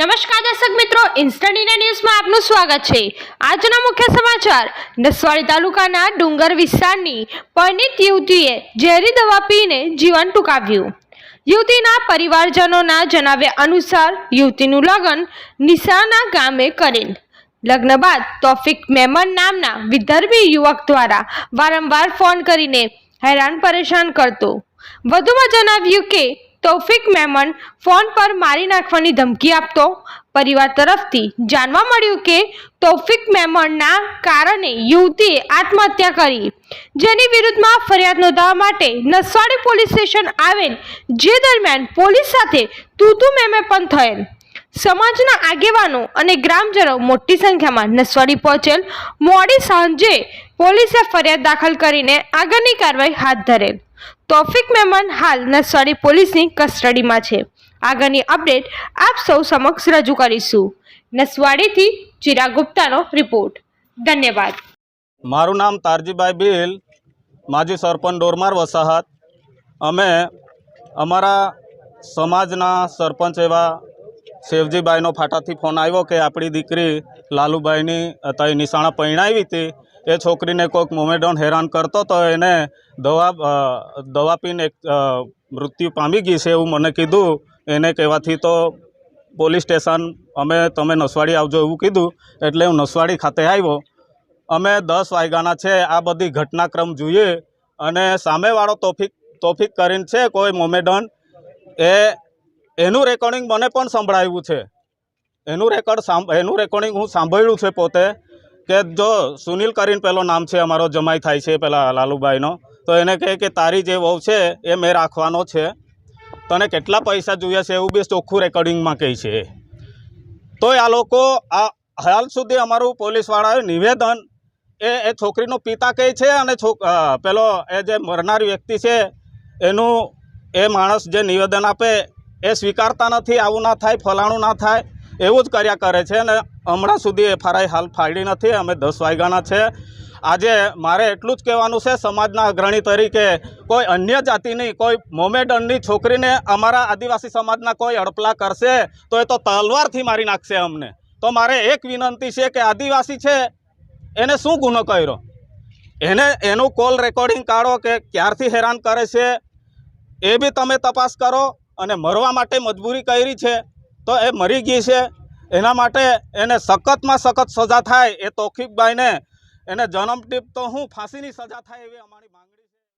નમસ્કાર દર્શક મિત્રો ઇન્સ્ટન્ટ ઇન્ડિયા ન્યૂઝમાં આપનું સ્વાગત છે. આજના મુખ્ય સમાચાર, નસવાડી તાલુકાના ડુંગર વિસ્તારની પરિણીત યુવતીએ ઝેરી દવા પીને જીવન ટૂંકાવ્યું. યુવતીના પરિવારજનોના જણાવ્યા અનુસાર યુવતીનું લગ્ન નિશાના ગામે કરેલ. લગ્ન બાદ તોફિક મેમન નામના વિદર્ભી યુવક દ્વારા વારંવાર ફોન કરીને હેરાન પરેશાન કરતો. વધુમાં જણાવ્યું કે તૌફિક મેમન ફોન પર મારી નાખવાની ધમકી આપતો પરિવાર તરફથી જાણવા મળ્યું કે તૌફિક મેમનના કારણે યુવતીએ આત્મહત્યા કરી, જેની વિરુદ્ધમાં ફરિયાદ નોંધાવવા માટે નસવાડી પોલીસ સ્ટેશન આવેલ, જે દરમિયાન પોલીસ સાથે તૂતુ મેમે પણ થયેલ. સમાજના આગેવાનો અને ગ્રામજનો મોટી સંખ્યામાં નસવાડી પહોંચેલ. મોડી સાંજે પોલીસે ફરિયાદ દાખલ કરીને આગળની કાર્યવાહી હાથ ધરેલ. તોફિક મેમન હાલ નસવાડી પોલીસની કસ્ટડીમાં છે. આગળની અપડેટ આપ સૌ સમક્ષ રજૂ કરીશું. નસવાડીથી ચિરા ગુપ્તાનો રિપોર્ટ. ધન્યવાદ. મારું નામ તારજીભાઈ બિલ, માજી સરપંચ ડોરમાર વસાહત. અમે અમારા સમાજના સરપંચ એવા શેવજીભાઈનો ફાટાથી ફોન આવ્યો કે આપણી દીકરી લાલુભાઈની અત્યારે નિશાણા પરણાવી હતી. એ છોકરીને કોઈક મોમેડોન હેરાન કરતો તો એને દવા દવા પીને મૃત્યુ પામી ગઈ છે એવું મને કીધું. એને કહેવાથી તો પોલીસ સ્ટેશન, અમે, તમે નસવાડી આવજો એવું કીધું. એટલે હું નસવાડી ખાતે આવ્યો. અમે દસ વાગ્યાના છે, આ બધી ઘટનાક્રમ જોઈએ. અને સામેવાળો તોફિક તોફિક કરીને છે કોઈ મોમેડન, એ એનું રેકોર્ડિંગ મને પણ સંભળાવ્યું છે. એનું રેકોર્ડ એનું રેકોર્ડિંગ હું સાંભળ્યું છે પોતે, કે જો સુનિલ કરીને પેલો નામ છે, અમારો જમાઈ થાય છે પેલા લાલુભાઈનો, તો એને કહે કે તારી જે વહુ છે, એ મેં રાખવાનો છે. તને કેટલા પૈસા જોઈએ છે, એવું બી ચોખ્ખું રેકોર્ડિંગમાં કહે છે. તોય આ લોકો આ હાલ સુધી અમારું પોલીસવાળાએ નિવેદન, એ એ છોકરીનો પિતા કહે છે અને છોક પેલો એ જે મરનાર વ્યક્તિ છે, એનું એ માણસ જે નિવેદન આપે એ સ્વીકારતા નથી, આવું ના થાય, ફલાણું ના થાય, એવું જ કર્યા કરે છે અને હમણાં સુધી એફઆરઆઈ હાલ ફાડી નથી, અમે દસ વાગ્યાના છે. આજે મારે એટલું જ કહેવાનું છે, સમાજના અગ્રણી તરીકે કોઈ અન્ય જાતિની, કોઈ મોમેડનની છોકરીને અમારા આદિવાસી સમાજના કોઈ અડપલા કરશે, તો એ તો તલવારથી મારી નાખશે અમને. તો મારે એક વિનંતી છે કે આદિવાસી છે, એને શું ગુનો કર્યો? એને, એનું કોલ રેકોર્ડિંગ કાઢો કે ક્યારથી હેરાન કરે છે, એ બી તમે તપાસ કરો. અને મરવા માટે મજબૂરી કરી છે, તો એ મરી ગઈ છે. એના માટે એને સખતમાં સખત સજા થાય એ તોફિકભાઈને એને જન્મટીપ તો હું ફાંસીની સજા થાય એવી અમારી માંગણી